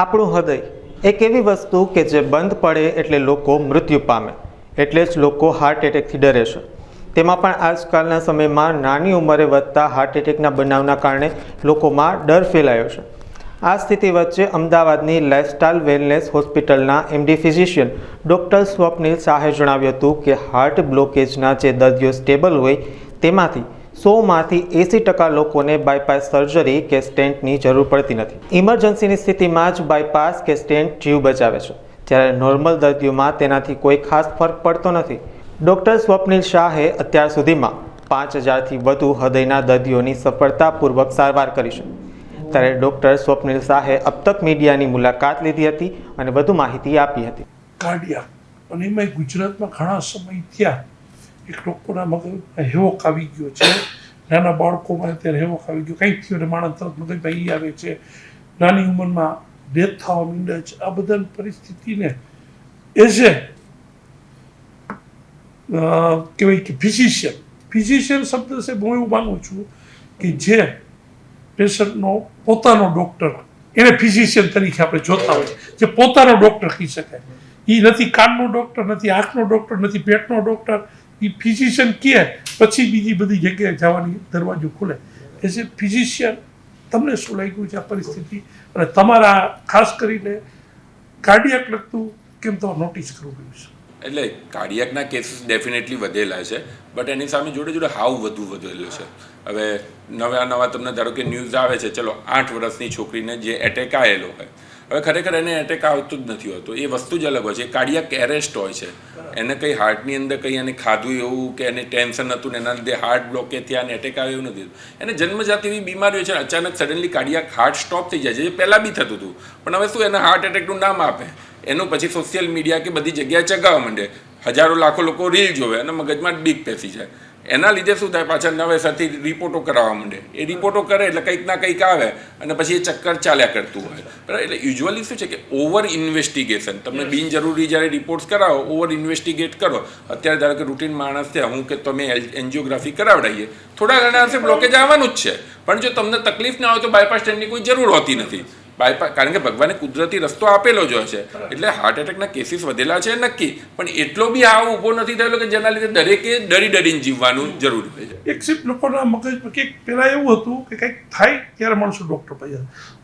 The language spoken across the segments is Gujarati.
આપણું હૃદય એક એવી વસ્તુ કે જે બંધ પડે એટલે લોકો મૃત્યુ પામે, એટલે જ લોકો હાર્ટ એટેકથી ડરે છે. તેમાં પણ આજકાલના સમયમાં નાની ઉંમરે વધતા હાર્ટ એટેકના બનાવના કારણે લોકોમાં ડર ફેલાયો છે. આ સ્થિતિ વચ્ચે અમદાવાદની લાઇફસ્ટાઇલ વેલનેસ હોસ્પિટલના એમડી ફિઝિશિયન ડૉક્ટર સ્વપ્નિલ શાહે જણાવ્યું હતું કે હાર્ટ બ્લોકેજના જે દર્દીઓ સ્ટેબલ હોય તેમાંથી સોમાંથી એંસી ટકા લોકોને બાયપાસ સર્જરી કે સ્ટેન્ટની જરૂર પડતી નથી. ઇમરજન્સીની સ્થિતિમાં જ બાયપાસ કે સ્ટેન્ટ જીવ બચાવે છે. જ્યારે નોર્મલ દર્દીઓમાં તેનાથી કોઈ ખાસ ફરક પડતો નથી. ડૉક્ટર સ્વપ્નિલ શાહે અત્યાર સુધીમાં પાંચ હજારથી વધુ હૃદયના દર્દીઓની સફળતાપૂર્વક સારવાર કરી છે. ત્યારે ડૉક્ટર સ્વપ્નિલ શાહે અબતક મીડિયાની મુલાકાત લીધી હતી અને વધુ માહિતી આપી હતી. કાર્ડિયા અને એમાં ગુજરાતમાં ઘણા સમય થયા. એક લોકોના મગજમાં હેવોક આવી ગયો છે નાના બાળકોમાં અત્યારે હેવોક આવી ગયો કંઈક થયું માણસ તરત મગજમાં ઈ આવે છે નાની ઉંમરમાં ડેથ થવા માંડે છે આ બધા પરિસ્થિતિને એઝ એ કહેવાય કે ફિઝિશિયન ફિઝિશિયન શબ્દ છે હું એવું માનું છું કે જે પેશન્ટનો પોતાનો ડૉક્ટર એને ફિઝિશિયન તરીકે આપણે જોતા હોય જે પોતાનો ડૉક્ટર કહી શકાય એ નથી કાનનો ડૉક્ટર નથી આંખનો ડૉક્ટર નથી પેટનો ડૉક્ટર એ ફિઝિશિયન કહે, પછી બીજી બધી જગ્યાએ જવાની દરવાજો ખુલે. એઝ એ ફિઝિશિયન તમને શું લાગ્યું છે આ પરિસ્થિતિ? અને તમારા, ખાસ કરીને કાર્ડિયાક લગતું કેમ તો નોટિસ કરવું પડ્યું છે? એટલે કાર્ડિયાકના કેસીસ ડેફિનેટલી વધેલા છે બટ એની સામે જોડે જોડે હાવ વધુ વધેલો છે. હવે નવા નવા તમને ધારો કે ન્યૂઝ આવે છે, ચલો આઠ વર્ષની છોકરીને જે એટેક આવેલો હોય હવે ખરેખર એને એટેક આવતું જ નથી હોતું. એ વસ્તુ જ અલગ હોય છે. કાર્ડિયાક એરેસ્ટ હોય છે. એને કંઈ હાર્ટની અંદર કંઈ એને ખાધું એવું કે એને ટેન્શન હતું ને એના લીધે હાર્ટ બ્લોકેજ થયા અને એટેક આવે એવું નથી. એને જન્મજાત એવી બીમારીઓ છે. અચાનક સડનલી કાર્ડિયાક હાર્ટ સ્ટોપ થઈ જાય છે. જે પહેલાં બી થતું હતું. પણ હવે શું એને હાર્ટ એટેકનું નામ આપે? એનું પછી સોશિયલ મીડિયા કે બધી જગ્યાએ ચગાવવા માંડે. હજારો લાખો લોકો રીલ જોવે અને મગજમાં બીક પેસી જાય. એના લીધે શું થાય? પાછા નવેસરથી રિપોર્ટો કરાવવા માંડે. એ રિપોર્ટો કરે એટલે કંઈક ના કંઈક આવે અને પછી એ ચક્કર ચાલ્યા કરતું હોય. બરાબર? એટલે યુઝ્યુઅલી શું છે કે ઓવર ઇન્વેસ્ટિગેશન તમે બિનજરૂરી જ્યારે રિપોર્ટ્સ કરાવો ઓવર ઇન્વેસ્ટિગેટ કરો. અત્યારે ધારો કે રૂટીન માણસ છે હું કે તમે એન્જિયોગ્રાફી કરાવડાવીએ થોડા ઘણા અંશે બ્લોકેજ આવવાનું જ છે. પણ જો તમને તકલીફ ના હોય તો બાયપાસ સ્ટેન્ડની કોઈ જરૂર હોતી નથી. બાયપાસ કારણ કે ભગવાને કુદરતી રસ્તો આપેલો જ હોય છે. એટલે હાર્ટ એટેકના કેસીસ વધેલા છે નક્કી. પણ એટલો બી આ ઊભો નથી થયેલો કે જેના લીધે દરેકે ડરી ડરીને જીવવાનું જરૂરી હોય છે. એક્સેપ્ટ લોકોના મગજ કંઈક પહેલાં એવું હતું કે કંઈક થાય ત્યારે માણસો ડૉક્ટર પાસે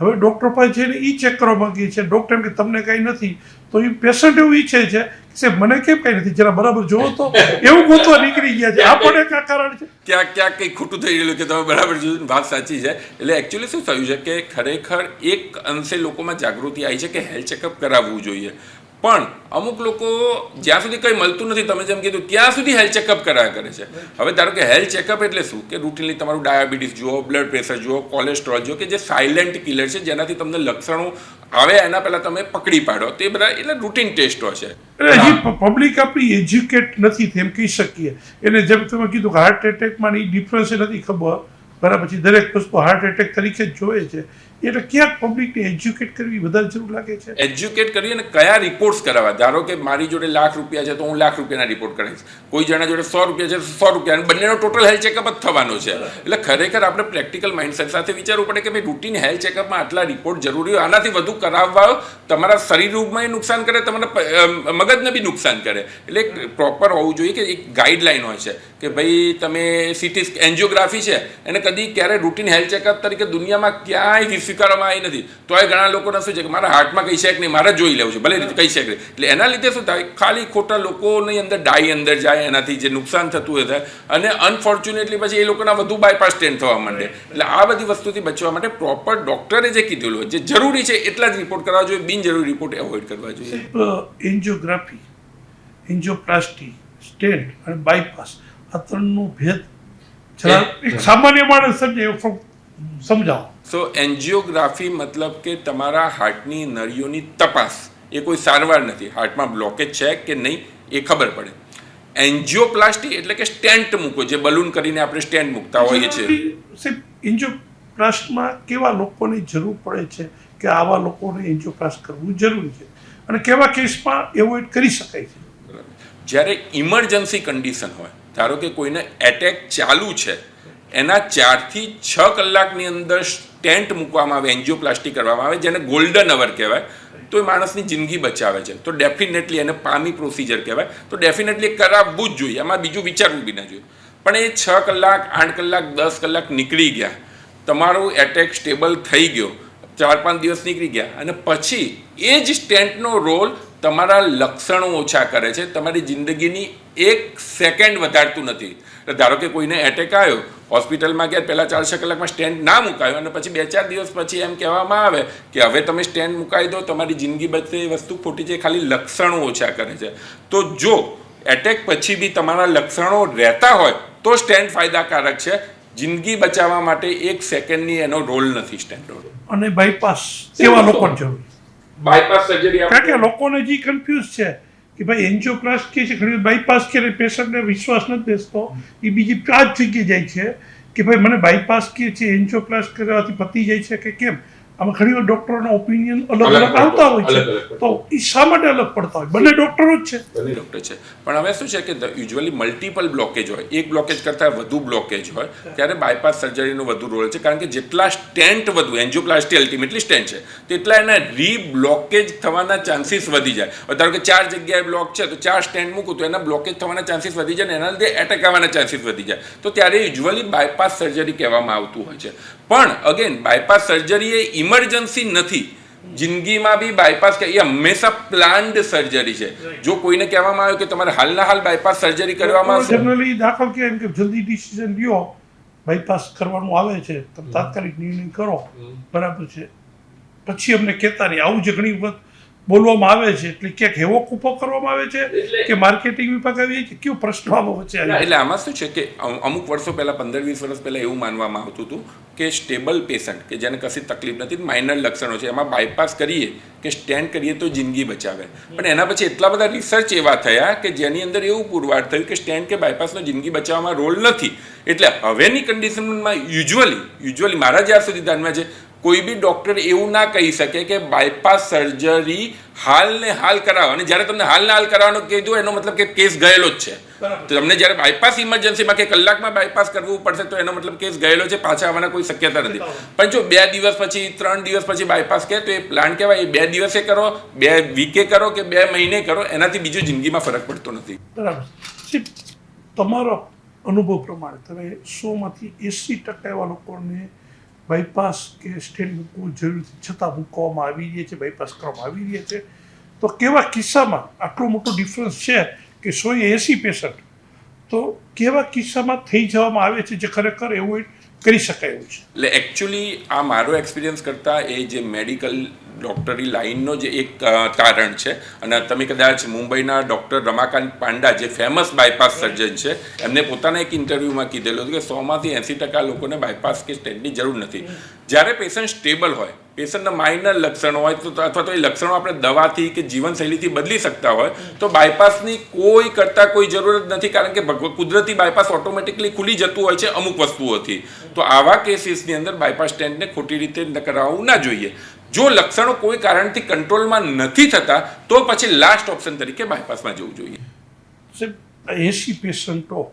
હવે ડૉક્ટર પાસે જઈને એ ચેક કરવા માગીએ છીએ. ડૉક્ટર એમ કે તમને કંઈ નથી. તો એ પેશન્ટ એવું ઈચ્છે છે કે સાહેબ મને કેમ કઈ નથી? જરા બરાબર જોવો તો. એવું ગોતવા નીકળી ગયા છે. આ પણ એક કારણ છે. ક્યાંક ક્યાંક કંઈક ખોટું થઈ ગયેલું કે તમે બરાબર જોયું વાત સાચી છે. એટલે એકચ્યુઅલી શું થયું છે કે ખરેખર એક અંશે લોકોમાં જાગૃતિ આવી છે કે હેલ્થ ચેકઅપ કરાવવું જોઈએ. પણ અમુક લોકો જ્યાં સુધી કંઈ મળતું નથી તમે જેમ કીધું ત્યાં સુધી હેલ્થ ચેકઅપ કરાયા કરે છે. હવે ધારો કે હેલ્થ ચેકઅપ એટલે શું? કે રૂટીનલી તમારું ડાયાબિટીસ જુઓ બ્લડ પ્રેશર જુઓ કોલેસ્ટ્રોલ જુઓ કે જે સાયલેન્ટ કિલર છે જેનાથી તમને લક્ષણો આવે એના પહેલાં તમે પકડી પાડો. તે બધા એટલે રૂટીન ટેસ્ટો છે. એટલે હજી પબ્લિક આપણી એજ્યુકેટ નથી તેમ કહી શકીએ. એને જેમ તમે કીધું કે હાર્ટ એટેકમાં એ ડિફરન્સ નથી ખબર. બરાબર પછી દરેક વસ્તુ હાર્ટ એટેક તરીકે જ જોવે છે. એટલે ક્યાંક પબ્લિકને એજ્યુકેટ કરવી વધારે જરૂર લાગે છે. એજ્યુકેટ કરી અને કયા રિપોર્ટ્સ કરાવવા? ધારો કે મારી જોડે લાખ રૂપિયા છે તો હું લાખ રૂપિયાના રિપોર્ટ કરાવીશ. કોઈ જણા જોડે સો રૂપિયા છે સો રૂપિયા. અને બંનેનો ટોટલ હેલ્થ ચેકઅપ જ થવાનો છે. એટલે ખરેખર આપણે પ્રેક્ટિકલ માઇન્ડસેટ સાથે વિચારવું પડે કે ભાઈ રૂટીન હેલ્થ ચેકઅપમાં આટલા રિપોર્ટ જરૂરી હોય. આનાથી વધુ કરાવવા તમારા શરીર રૂપમાં નુકસાન કરે, તમારા મગજને બી નુકસાન કરે. એટલે પ્રોપર હોવું જોઈએ કે એક ગાઈડલાઇન હોય છે કે ભાઈ તમે સિટી એન્જિયોગ્રાફી છે. એને કદી ક્યારે રૂટીન હેલ્થ ચેકઅપ તરીકે દુનિયામાં ક્યાંય સ્વીકારવામાં આવી નથી. તો એ ઘણા લોકોને શું છે કે મારા હાર્ટમાં કંઈ છે નહીં મારે જોઈ લેવું છે ભલે કંઈ છે નહીં. એટલે એના લીધે શું થાય? ખાલી ખોટા લોકોની અંદર ડાઈ અંદર જાય એનાથી જે નુકસાન થતું હોય થાય. અને અનફોર્ચ્યુનેટલી પછી એ લોકોના વધુ બાયપાસ સ્ટેન્ડ થવા માંડે. એટલે આ બધી વસ્તુથી બચવા માટે પ્રોપર ડોક્ટરે જે કીધેલું હોય જે જરૂરી છે એટલા જ રિપોર્ટ કરવા જોઈએ બિનજરૂરી રિપોર્ટ એવોઇડ કરવા જોઈએ. એન્જિયોગ્રાફી એન્જિયોપ્લાસ્ટી સ્ટેન્ટ અને બાયપાસ આ ત્રણનું ભેદ એક સામાન્ય માણસ સમજે સમજાવો. સો એન્જિયોગ્રાફી મતલબ કે તમારા હાર્ટની નળીઓની તપાસ. એ કોઈ સારવાર નથી. હાર્ટમાં બ્લોકેજ છે કે નહીં એ ખબર પડે. એન્જિયોપ્લાસ્ટી એટલે કે સ્ટેન્ટ મૂકો જે બલૂન કરીને આપણે સ્ટેન્ટ મૂકતા હોઈએ છીએ. એન્જિયોપ્લાસ્ટમાં કેવા લોકોની જરૂર પડે છે કે આવા લોકોને એન્જિયોપ્લાસ્ટ કરવું જરૂરી છે? અને કેવા કેસમાં એવોઇડ કરી શકાય છે. જ્યારે ઇમરજન્સી કન્ડિશન હોય ધારો કે કોઈને એટેક ચાલુ છે એના ચારથી છ કલાકની અંદર સ્ટેન્ટ મૂકવામાં આવે એન્જિયોપ્લાસ્ટી કરવામાં આવે, જેને ગોલ્ડન અવર કહેવાય, તો એ માણસની જિંદગી બચાવે છે. તો ડેફિનેટલી એને પામી પ્રોસિજર કહેવાય. તો ડેફિનેટલી કરાવવું જ જોઈએ. એમાં બીજું વિચારવું બી ના જોઈએ. પણ એ છ કલાક, આઠ કલાક, દસ કલાક નીકળી ગયા. તમારું એટેક સ્ટેબલ થઈ ગયો. ચાર પાંચ દિવસ નીકળી ગયા. અને પછી એ જ સ્ટેન્ટનો રોલ તમારા લક્ષણો ઓછા કરે છે, તમારી જિંદગીની એક સેકન્ડ વધારતું નથી. એટલે ધારો કે કોઈને એટેક આવ્યો, હોસ્પિટલમાં ગયા, પહેલાં ચાર કલાકમાં સ્ટેન્ડ ના મુકાયો અને પછી બે ચાર દિવસ પછી એમ કહેવામાં આવે કે હવે તમે સ્ટેન્ડ મુકાઈ દો, તમારી જિંદગી બચશે એ વસ્તુ ખોટી છે ખાલી લક્ષણો ઓછા કરે છે. તો જો એટેક પછી બી તમારા લક્ષણો રહેતા હોય, તો સ્ટેન્ડ ફાયદાકારક છે. જિંદગી બચાવવા માટે એક સેકન્ડની એનો રોલ નથી સ્ટેન્ડ રોલ. અને બાયપાસ એવા લોકો જરૂર બાયપાસ સર્જરી કારણ કે લોકોને જે કન્ફ્યુઝ છે કે ભાઈ એન્જિયોપ્લાસ્ટી છે, ઘણી બાયપાસ કે પેશન્ટને વિશ્વાસ નથી બેસતો. એ બીજી પાંચ જગ્યાએ જાય છે કે ભાઈ મને બાયપાસ કે છે એન્જિયોપ્લાસ્ટ કરવાથી પતી જાય છે કે કેમ? આમાં ઘણી વાર ડોક્ટરોના ઓપિનિયન અલગ અલગ આવતા હોય છે. તો એ શા માટે અલગ પડતા હોય? બંને ડોક્ટરો જ છે. બંને ડૉક્ટર છે. પણ હવે શું છે કે યુઝ્યુઅલી મલ્ટિપલ બ્લોકેજ હોય. એક બ્લોકેજ કરતાં વધુ બ્લોકેજ હોય ત્યારે બાયપાસ સર્જરીનો વધુ રોલ છે. કારણ કે જેટલા સ્ટેન્ટ વધુ એન્જિયોપ્લાસ્ટી અલ્ટિમેટલી સ્ટેન્ટ છે તેટલા એના રીબ્લોકેજ થવાના ચાન્સીસ વધી જાય. ધારો કે ચાર જગ્યાએ બ્લોક છે તો ચાર સ્ટેન્ડ મૂકું તો એના બ્લોકેજ થવાના ચાન્સીસ વધી જાય ને એના લીધે એટેક આવવાના ચાન્સીસ વધી જાય. તો ત્યારે યુઝ્યુઅલી બાયપાસ સર્જરી કહેવામાં આવતું હોય છે. પણ અગેન બાયપાસ સર્જરી એ ઇમરજન્સી નથી. જિંદગીમાં બી બાયપાસ કે એ હંમેશા પ્લાન્ડ સર્જરી છે. જો કોઈને કહેવામાં આવ્યું કે તમારે હાલના હાલ બાયપાસ સર્જરી કરવામાં આવશે. જનરલી દાખલ કે એમ કે જલ્દી ડિસિઝન લ્યો. બાયપાસ કરવાનું આવે છે. તમે તાત્કાલિક નિર્ણય કરો. બરાબર છે. પછી અમને કહેતા નહીં આવું જ ઘણી વખત બોલવામાં આવે છે? એટલે ક્યાંક એવો કૂપો કરવામાં આવે છે કે માર્કેટિંગ વિભાગ આવી કે કયો પ્રશ્ન આમાં વચ્ચે એટલે આમાં શું છે કે અમુક વર્ષો પહેલાં પંદર વીસ વર્ષ પહેલાં એવું માનવામાં આવતું હતું કે સ્ટેબલ પેશન્ટ કે જેને કશી તકલીફ નથી માઇનર લક્ષણો છે એમાં બાયપાસ કરીએ કે સ્ટેન્ડ કરીએ તો જિંદગી બચાવે. પણ એના પછી એટલા બધા રિસર્ચ એવા થયા કે જેની અંદર એવું પુરવાર થયું કે સ્ટેન્ડ કે બાયપાસનો જિંદગી બચાવવામાં રોલ નથી. એટલે હવેની કન્ડિશનમાં યુઝ્યુઅલી યુઝ્યુઅલી મારા જ્યાં સુધી ધ્યાનમાં છે કોઈ બી ડૉક્ટર એવું ના કહી શકે કે બાયપાસ સર્જરી હાલ ને હાલ કરાવો અને જ્યારે તમને હાલ ને હાલ કરાવવાનું કીધું એનો મતલબ કે કેસ ગયેલો જ છે. તો તમને જ્યારે બાયપાસ ઇમરજન્સીમાં કે કલાકમાં બાયપાસ કરવું પડશે તો એનો મતલબ કેસ ગયેલો છે પાછા આવવાના કોઈ શક્યતા નથી. પણ જો બે દિવસ પછી ત્રણ દિવસ પછી બાયપાસ કહે તો એ પ્લાન કહેવાય એ બે દિવસે કરો બે વીકે કરો કે બે મહિને કરો એનાથી બીજું જિંદગીમાં ફરક પડતો નથી. બરાબર. તમારો અનુભવ પ્રમાણે તમે સોમાંથી એંસી ટકા એવા લોકોને બાયપાસ કે સ્ટેન્ડ મૂકવું જરૂરી છતાં મૂકવામાં આવી રહ્યા છે બાયપાસ કરવામાં આવી રહ્યા છે. તો કેવા કિસ્સામાં આટલો મોટો ડિફરન્સ છે કે સો એંસી પેશન્ટ તો કેવા કિસ્સામાં થઈ જવામાં આવે છે જે ખરેખર એવું કરી શકાય એવું છે. એટલે એકચ્યુઅલી આ મારો એક્સપિરિયન્સ કરતાં એ જે મેડિકલ ડૉક્ટરી લાઇનનો જે એક કારણ તારણ છે અને તમે કદાચ મુંબઈના ડૉક્ટર રમાકાંત પાંડા જે ફેમસ બાયપાસ સર્જન છે એમને પોતાના એક ઇન્ટરવ્યૂમાં કીધેલું હતું કે સોમાંથી એંસી ટકા લોકોને બાયપાસ કે સ્ટેન્ટની જરૂર નથી. જ્યારે પેશન્ટ સ્ટેબલ હોય પેશન્ટના માઇનર લક્ષણો હોય તો અથવા તો એ લક્ષણો આપણે દવાથી કે જીવનશૈલીથી બદલી શકતા હોય, તો બાયપાસની કોઈ કરતાં કોઈ જરૂરત નથી, કારણ કે કુદરતી બાયપાસ ઓટોમેટિકલી ખુલી જતું હોય છે અમુક વસ્તુઓથી. તો આવા કેસીસની અંદર બાયપાસ સ્ટેન્ડને ખોટી રીતે કરાવવું ના જોઈએ. જો લક્ષણો કોઈ કારણથી કંટ્રોલમાં નથી થતા, તો પછી લાસ્ટ ઓપ્શન તરીકે બાયપાસમાં જવું જોઈએ. એંસી પેશન્ટો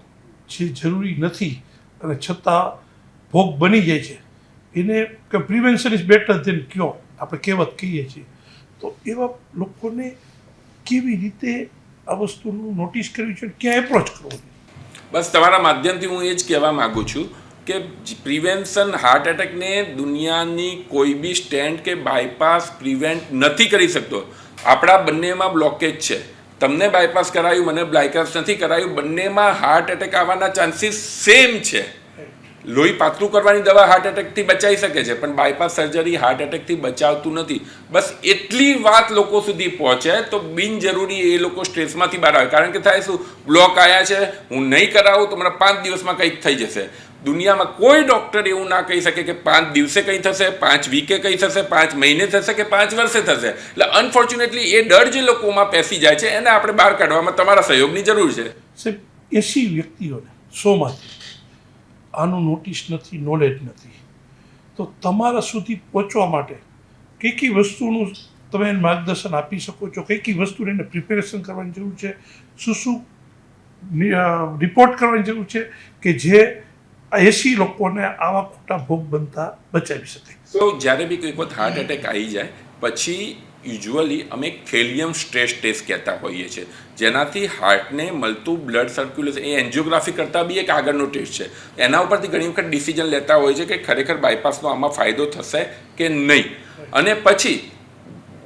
જે જરૂરી નથી, અને છતાં ભોગ બની જાય છે. એને કે prevention is better than cure આપણે કહેવત કહીએ છીએ. તો એવા લોકોને કેવી રીતે આ વસ્તુનું નોટિસ કરવી છે ક્યાં એપ્રોચ કરવો બસ તમારા માધ્યમથી હું એ જ કહેવા માગું છું કે પ્રિવેન્શન હાર્ટ એટેકને દુનિયાની કોઈ બી સ્ટેન્ડ કે બાયપાસ પ્રિવેન્ટ નથી કરી શકતો. આપણા બંનેમાં બ્લોકેજ છે. તમને બાયપાસ કરાયું, મને બાયપાસ નથી કરાયું, બંનેમાં હાર્ટ એટેક આવવાના ચાન્સીસ સેમ છે. લોહી પાતળું કરવાની દવા હાર્ટ એટેકથી બચાવી શકે છે, પણ બાયપાસ સર્જરી હાર્ટ એટેકથી બચાવતું નથી. બસ એટલી વાત લોકો સુધી પહોંચે તો બિનજરૂરી એ લોકો સ્ટ્રેસમાંથી બહાર આવે. કારણ કે થાય શું? બ્લોક આવ્યા છે, હું નહીં કરાવું તો મને પાંચ દિવસમાં કંઈક થઈ જશે. દુનિયામાં કોઈ ડૉક્ટર એવું ના કહી શકે કે પાંચ દિવસે કંઈ થશે, પાંચ વીકે કંઈ થશે, પાંચ મહિને થશે કે પાંચ વર્ષે થશે. એટલે અનફોર્ચ્યુનેટલી એ ડર જે લોકોમાં પેસી જાય છે, એને આપણે બહાર કાઢવામાં તમારા સહયોગની જરૂર છે. એસી વ્યક્તિઓને, સોમાંથી આનું નોટિસ નથી નોલેજ નથી. તો તમારા સુધી પહોંચવા માટે કઈ કઈ વસ્તુનું તમે એને માર્ગદર્શન આપી શકો છો? કઈ કઈ વસ્તુને એને પ્રિપેરેશન કરવાની જરૂર છે? શું શું રિપોર્ટ કરવાની જરૂર છે કે જે એસી લોકોને આવા ખોટા ભોગ બનતા બચાવી શકે? તો જ્યારે બી કોઈ વખત હાર્ટ એટેક આવી જાય, પછી યુઝ્યુઅલી અમે કેલિયમ સ્ટ્રેસ ટેસ્ટ કહેતા હોઈએ છીએ. જેનાથી હાર્ટને મળતું બ્લડ સર્ક્યુલેશન, એ એન્જિયોગ્રાફી કરતાં બી એક આગળનો ટેસ્ટ છે. એના ઉપરથી ઘણી વખત ડિસિઝન લેતા હોય છે કે ખરેખર બાયપાસનો આમાં ફાયદો થશે કે નહીં. અને પછી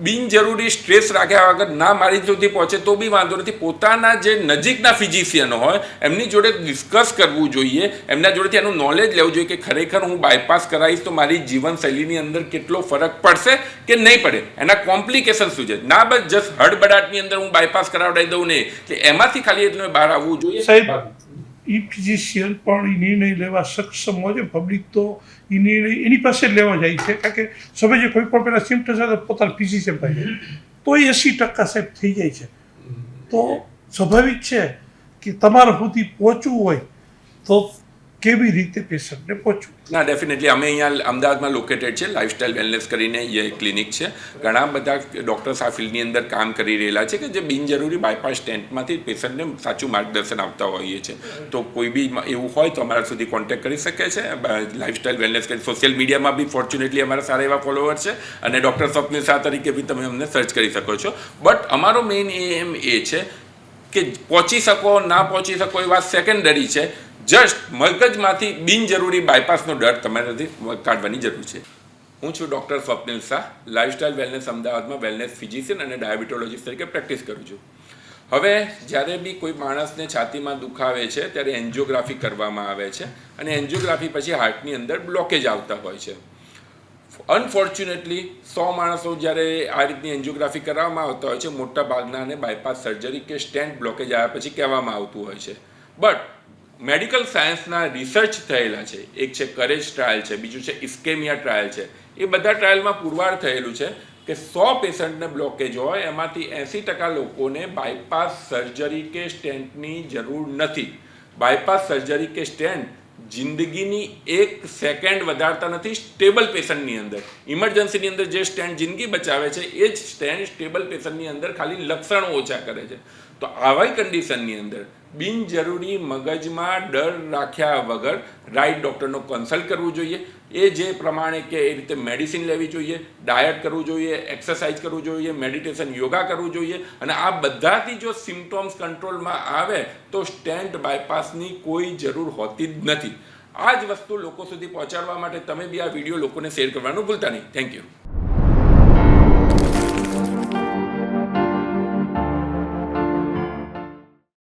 બિનજરૂરી સ્ટ્રેસ રાખ્યા વગર ના મારી સુધી પહોંચે તો બી વાંધો નથી. પોતાના જે નજીકના ફિઝિશિયન હોય, એમની જોડે ડિસ્કસ કરવું જોઈએ. એમના જોડેથી એનું નોલેજ લેવું જોઈએ કે ખરેખર હું બાયપાસ કરાવીશ તો મારી જીવનશૈલીની અંદર કેટલો ફરક પડશે કે નહીં પડે. એના કોમ્પ્લિકેશન શું છે? ના બસ જસ્ટ હડબડાટની અંદર હું બાયપાસ કરાવડાવી દઉં નહીં એટલે એમાંથી ખાલી એટલું બહાર આવવું જોઈએ. સાહેબ એ ફિઝિશિયન પણ એ નિર્ણય લેવા સક્ષમ હોય છે. પબ્લિક તો એ નિર્ણય એની પાસે જ લેવા જાય છે. કારણ કે સમજે કોઈ પણ પેલા સિમ્ટમ્સ સાથે પોતાના ફિઝિશિયન પાસે તો એ એંસી ટકા સાહેબ થઈ જાય છે. તો સ્વાભાવિક છે કે તમારા સુધી પહોંચવું હોય તો કેવી રીતે પેશન્ટને પહોંચવું? ના ડેફિનેટલી અમે અહીંયા અમદાવાદમાં લોકેટેડ છે. લાઇફસ્ટાઇલ વેલનેસ કરીને એ ક્લિનિક છે. ઘણા બધા ડૉક્ટર્સ આ ફિલ્ડની અંદર કામ કરી રહેલા છે કે જે બિનજરૂરી બાયપાસ સ્ટેન્ટમાંથી પેશન્ટને સાચું માર્ગદર્શન આપતા હોઈએ છે. તો કોઈ બી એવું હોય તો અમારા સુધી કોન્ટેક્ટ કરી શકે છે. લાઇફસ્ટાઇલ વેલનેસ કરી સોશિયલ મીડિયામાં બી ફોર્ચ્યુનેટલી અમારા સારા એવા ફોલોવર છે અને ડૉક્ટર સ્વપ્નિલ શાહ તરીકે બી તમે અમને સર્ચ કરી શકો છો. બટ અમારો મેઇન એમ એ છે કે પહોંચી શકો, ના પહોંચી શકો એ વાત સેકન્ડરી છે. જસ્ટ મગજમાંથી બિનજરૂરી બાયપાસનો ડર તમારાથી કાઢવાની જરૂર છે. હું છું doctor Swapnil Shah lifestyle wellness અમદાવાદમાં વેલનેસ ફિઝિશિયન અને ડાયાબિટોલોજીસ્ટ તરીકે પ્રેક્ટિસ કરું છું. હવે જ્યારે બી કોઈ માણસને છાતીમાં દુખાવે છે, ત્યારે એન્જિયોગ્રાફી કરવામાં આવે છે અને એન્જિયોગ્રાફી પછી હાર્ટની અંદર બ્લોકેજ આવતા હોય છે. અનફોર્ચ્યુનેટલી સો માણસો જ્યારે આ રીતની એન્જિયોગ્રાફી કરવામાં આવતા હોય છે, મોટા ભાગનાને બાયપાસ સર્જરી કે સ્ટેન્ટ બ્લોકેજ આવ્યા પછી કહેવામાં આવતું હોય છે. બટ મેડિકલ સાયન્સના રિસર્ચ થયેલા છે. એક છે કરેજ ટ્રાયલ છે, બીજું છે ઇસ્કેમિયા ટ્રાયલ છે. એ બધા ટ્રાયલમાં પુરવાર થયેલું છે કે સો પેશન્ટને બ્લોકેજ હોય, એમાંથી એંસી ટકા લોકોને બાયપાસ સર્જરી કે સ્ટેન્ટની જરૂર નથી. બાયપાસ સર્જરી કે સ્ટેન્ટ જિંદગીની એક સેકન્ડ વધારતા નથી સ્ટેબલ પેશન્ટની અંદર. ઇમરજન્સીની અંદર જે સ્ટેન્ડ જિંદગી બચાવે છે, એ જ સ્ટેન્ડ સ્ટેબલ પેશન્ટની અંદર ખાલી લક્ષણો ઓછા કરે છે. તો આવા કન્ડિશનની અંદર બિનજરૂરી મગજમાં ડર રાખ્યા વગર રાઈટ ડૉક્ટરનો કન્સલ્ટ કરવું જોઈએ. એ જે પ્રમાણે કે એ રીતે મેડિસિન લેવી જોઈએ ડાયટ કરવું જોઈએ એક્સરસાઇઝ કરવું જોઈએ મેડિટેશન યોગા કરવું જોઈએ અને આ બધાથી જો સિમ્ટોમ્સ કંટ્રોલમાં આવે તો સ્ટેન્ટ બાયપાસની કોઈ જરૂર હોતી જ નથી. આ જ વસ્તુ લોકો સુધી પહોંચાડવા માટે તમે બી આ વીડિયો લોકોને શેર કરવાનું ભૂલતા નહીં. Thank you